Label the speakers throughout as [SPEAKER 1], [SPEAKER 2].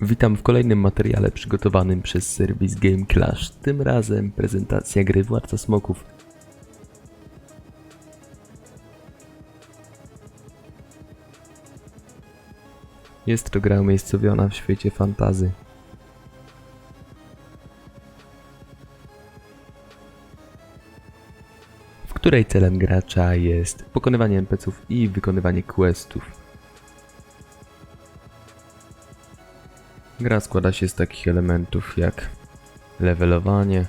[SPEAKER 1] Witam w kolejnym materiale przygotowanym przez serwis Game Clash. Tym razem prezentacja gry Władca Smoków. Jest to gra umiejscowiona w świecie fantazy. W której celem gracza jest pokonywanie NPC-ów i wykonywanie questów. Gra składa się z takich elementów jak levelowanie,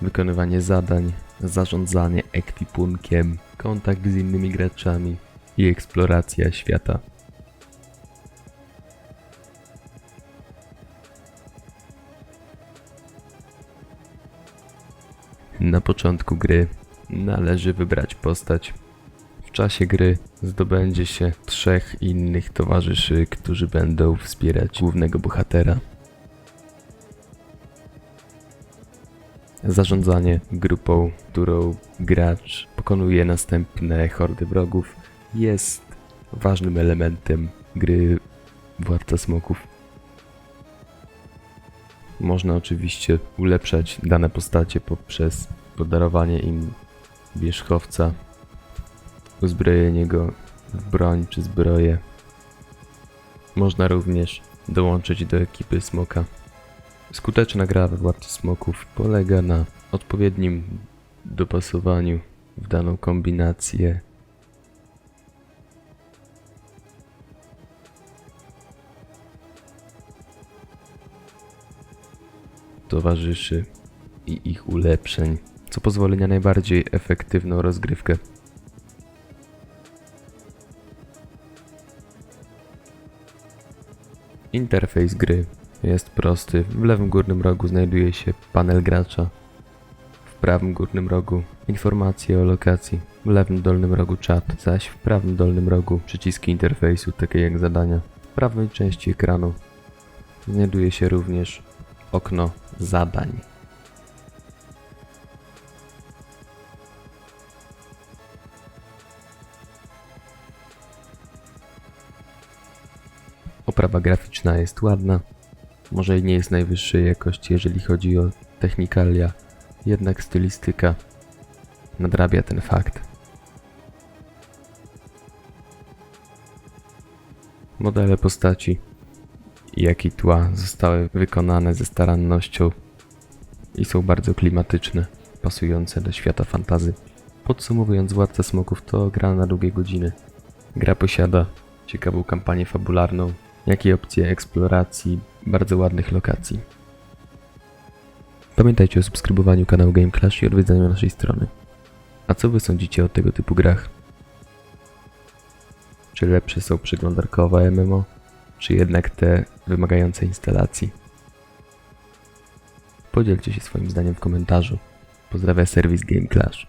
[SPEAKER 1] wykonywanie zadań, zarządzanie ekwipunkiem, kontakt z innymi graczami i eksploracja świata. Na początku gry należy wybrać postać. W czasie gry zdobędzie się trzech innych towarzyszy, którzy będą wspierać głównego bohatera. Zarządzanie grupą, którą gracz pokonuje następne hordy wrogów, jest ważnym elementem gry Władca Smoków. Można oczywiście ulepszać dane postacie poprzez podarowanie im wierzchowca, uzbrojenie go w broń czy zbroję. Można również dołączyć do ekipy Smoka. Skuteczna gra we Władcy Smoków polega na odpowiednim dopasowaniu w daną kombinację towarzyszy i ich ulepszeń, co pozwoli na najbardziej efektywną rozgrywkę. Interfejs gry jest prosty. W lewym górnym rogu znajduje się panel gracza. W prawym górnym rogu informacje o lokacji. W lewym dolnym rogu czat, zaś w prawym dolnym rogu przyciski interfejsu, takie jak zadania. W prawej części ekranu znajduje się również okno zadań. Oprawa graficzna jest ładna. Może i nie jest najwyższej jakości, jeżeli chodzi o technikalia, jednak stylistyka nadrabia ten fakt. Modele postaci, jak i tła zostały wykonane ze starannością i są bardzo klimatyczne, pasujące do świata fantazy. Podsumowując, Władca Smoków to gra na długie godziny. Gra posiada ciekawą kampanię fabularną, jak i opcje eksploracji bardzo ładnych lokacji. Pamiętajcie o subskrybowaniu kanału Game Clash i odwiedzaniu naszej strony. A co wy sądzicie o tego typu grach? Czy lepsze są przeglądarkowe MMO, czy jednak te wymagające instalacji? Podzielcie się swoim zdaniem w komentarzu. Pozdrawiam serwis Game Clash.